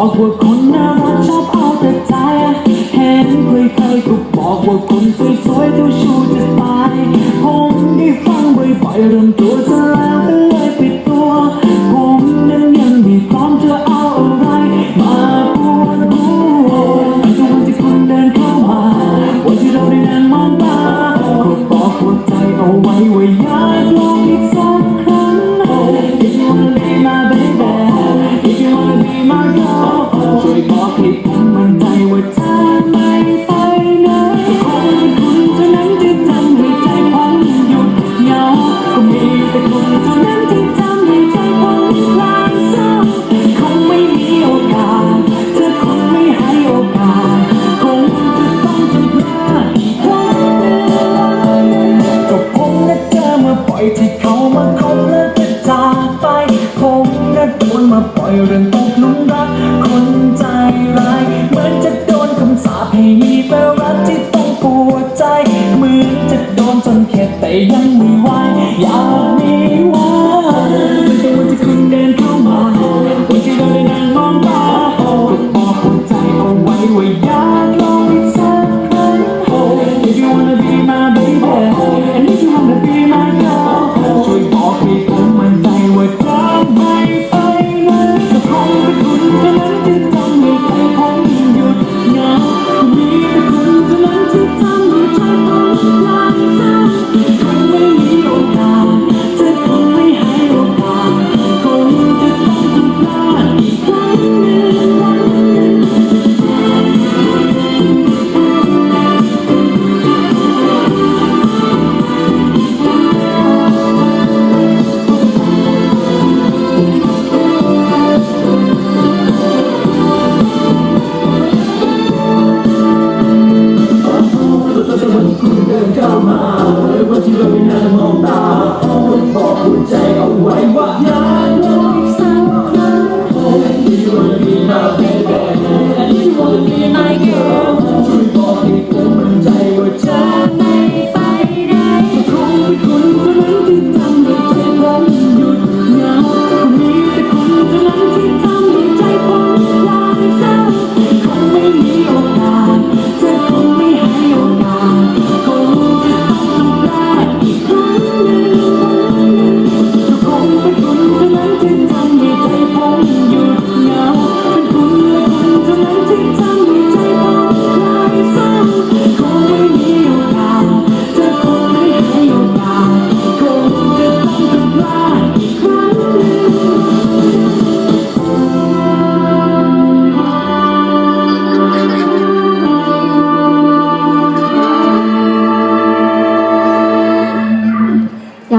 บอกว่าคนน่ารักชอบเอาแต่ใจเห็นใครๆก็บอกว่าคนสวยๆเจ้าชู้จะตายผมได้ฟังบ่อยๆเริ่มตัวจะแล้วก็เลยปิดตัว ผมนั้นยังไม่พร้อมจะเอาอะไรมาปวดหัวแต่วันที่คุณเดินเข้ามาวันที่เราได้นั่งมองตาก็บอกหัวใจเอาไว้ว่าอยาก บอกให้ผมมั่นใจว่าเธอไม่ไปไหนคงเป็นคุณเท่านั้นที่ทำให้ใจผมหยุดเหงาก็มีแต่คุณเท่านั้นที่ทำให้ใจผมคลายเศร้าคงไม่มีโอกาสเธอคงไม่ให้โอกาสคงจะต้องทำพลาดอีกครั้งก็ผมนัดเจอมาปล่อยที่เขามาคบแล้วก็จากไปผมนัดโดนมาปล่อยเรื่องตกหลุมรักคน จนเ You.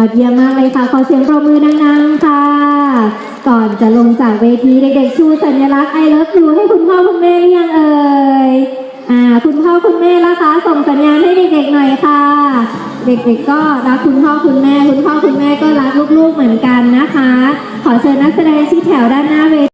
ดเยี่ยมมากเลยค่ะ ขอเสียงปรบมือดังๆค่ะ ก่อนจะลงจากเวทีเด็กๆชูสัญลักษณ์ I love you ให้คุณพ่อคุณแม่หรือยังเอ่ยอ่าคุณพ่อคุณแม่ละคะ ส่งสัญญาณให้เด็กๆหน่อยค่ะ เด็กๆก็รักคุณพ่อคุณแม่ คุณพ่อคุณแม่ก็รักลูกๆเหมือนกันนะคะ ขอเชิญนักแสดงชี้แถวด้านหน้าเวที